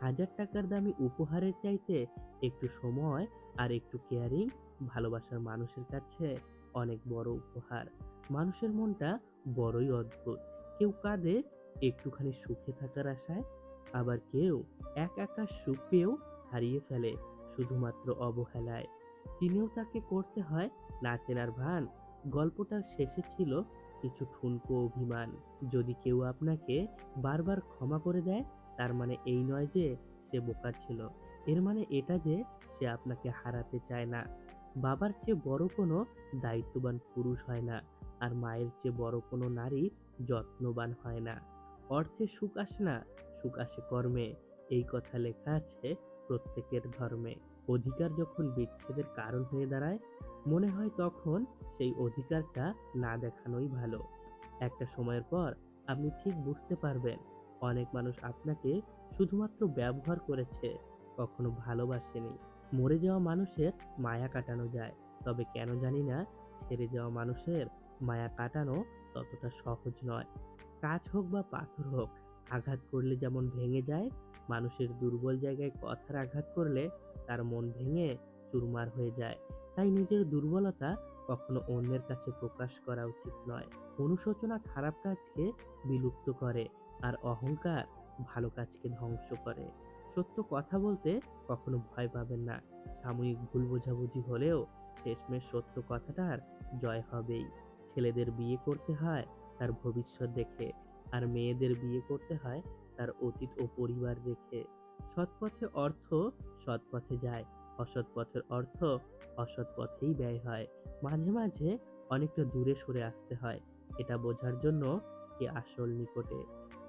হাজার টাকার দামি উপহারের চাইতে একটু সময় আর একটু কেয়ারিং ভালোবাসার মানুষের কাছে অনেক বড় উপহার। মানুষের মনটা বড়ই অদ্ভুত। কেউ কাঁদে, একটুখানি সুখে থাকার আশায়। আবার কেউ এক একা সুখ পেয়েও হারিয়ে ফেলে শুধুমাত্র অবহেলায়। চিনেও তাকে করতে হয় না চেনার ভান। গল্পটার শেষে ছিল কিছু ঠুনকো অভিমান। যদি কেউ আপনাকে বারবার ক্ষমা করে দেয় তার মানে এই নয় যে সে বোকা ছিল। এর মানে এটা যে সে আপনাকে হারাতে চায় না। বাবার চেয়ে বড় কোনো দায়িত্ববান পুরুষ হয় না আর মায়ের চেয়ে বড় কোনো নারী যত্নবান হয় না। অর্থে সুখ আসে না, সুখ আসে কর্মে। এই কথা লেখা আছে প্রত্যেকের ধর্মে। অধিকার যখন বিচ্ছেদের কারণ হয়ে দাঁড়ায়, মনে হয় তখন সেই অধিকারটা না দেখানোই ভালো। একটা সময়ের পর আপনি ঠিক বুঝতে পারবেন অনেক মানুষ আপনাকে শুধুমাত্র ব্যবহার করেছে, কখনো ভালোবাসেনি। মরে যাওয়া মানুষের মায়া কাটানো যায়, তবে কেন জানি না ছেড়ে যাওয়া মানুষের মায়া কাটানো ততটা সহজ নয়। কাজ হোক বা পাথর হোক, আঘাত করলে যেমন ভেঙে যায়, মানুষের দুর্বল জায়গায় কথার আঘাত করলে তার মন ভেঙে চুরমার হয়ে যায়। তাই নিজের দুর্বলতা কখনো অন্যের কাছে প্রকাশ করা উচিত নয়। অনুশোচনা খারাপ কাজকে বিলুপ্ত করে। আর অহংকার ভালো কাজকে ধ্বংস করে। সত্য কথা বলতে কখনো ভয় পাবেন না। সাময়িক ভুল বোঝাবুঝি হলেও শেষমেশ সত্য কথাটার জয় হবেই। ছেলেদের বিয়ে করতে হয় তার ভবিষ্যৎ দেখে, আর মেয়েদের বিয়ে করতে হয় তার অতীত ও পরিবার দেখে। সৎ পথে অর্থ সৎ পথে যায়, অসৎ পথের অর্থ অসৎ পথেই ব্যয় হয়। মাঝে মাঝে অনেকটা দূরে সরে আসতে হয়, এটা বোঝার জন্য কি আসল নিকটে।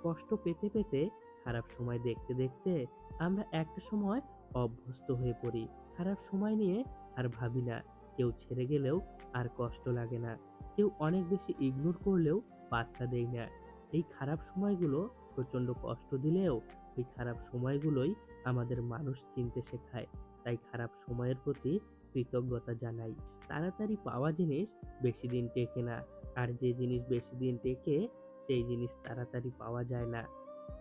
কষ্ট পেতে পেতে, খারাপ সময় দেখতে দেখতে আমরা একটা সময় অভ্যস্ত হয়ে পড়ি। খারাপ সময় নিয়ে আর ভাবি না, কেউ ছেড়ে গেলেও আর কষ্ট লাগে না। কেউ অনেক বেশি ইগনোর করলেও পাত্তা দেই না। এই খারাপ সময়গুলো প্রচণ্ড কষ্ট দিলেও ওই খারাপ সময়গুলোই আমাদের মানুষ চিনতে শেখায়। তাই খারাপ সময়ের প্রতি কৃতজ্ঞতা জানাই। তাড়াতাড়ি পাওয়া জিনিস বেশি দিন টেকে না। আর যে জিনিস বেশি দিন টেকে সেই জিনিস তাড়াতাড়ি পাওয়া যায় না।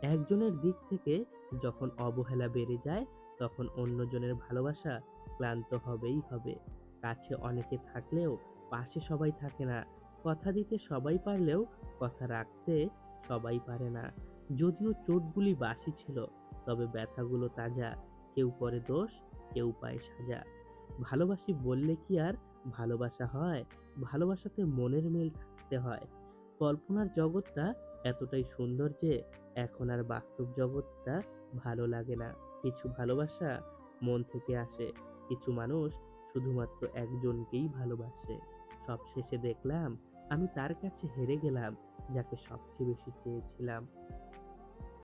একজনের দিক থেকে যখন অবহেলা বেড়ে যায়, তখন অন্যজনের ভালোবাসা ক্লান্ত হবেই হবে। কাছে অনেকে থাকলেও পাশে সবাই থাকে না। কথা দিতে সবাই পারলেও কথা রাখতে সবাই পারে না। যদিও চোটগুলি বাসি ছিল, তবে ব্যথাগুলো তাজা। কেউ করে দোষ, কেউ পায় সাজা। ভালোবাসি বললে কি আর ভালোবাসা হয়? ভালোবাসাতে মনের মিল থাকতে হয়। কল্পনার জগৎটা এতটাই সুন্দর যে এখন আর বাস্তব জগৎটা ভালো লাগে না। কিছু ভালোবাসা মন থেকে আসে, কিছু মানুষ শুধুমাত্র একজনকেই ভালোবাসে। সবশেষে দেখলাম, আমি তার কাছে হেরে গেলাম, যাকে সবচেয়ে বেশি চেয়েছিলাম।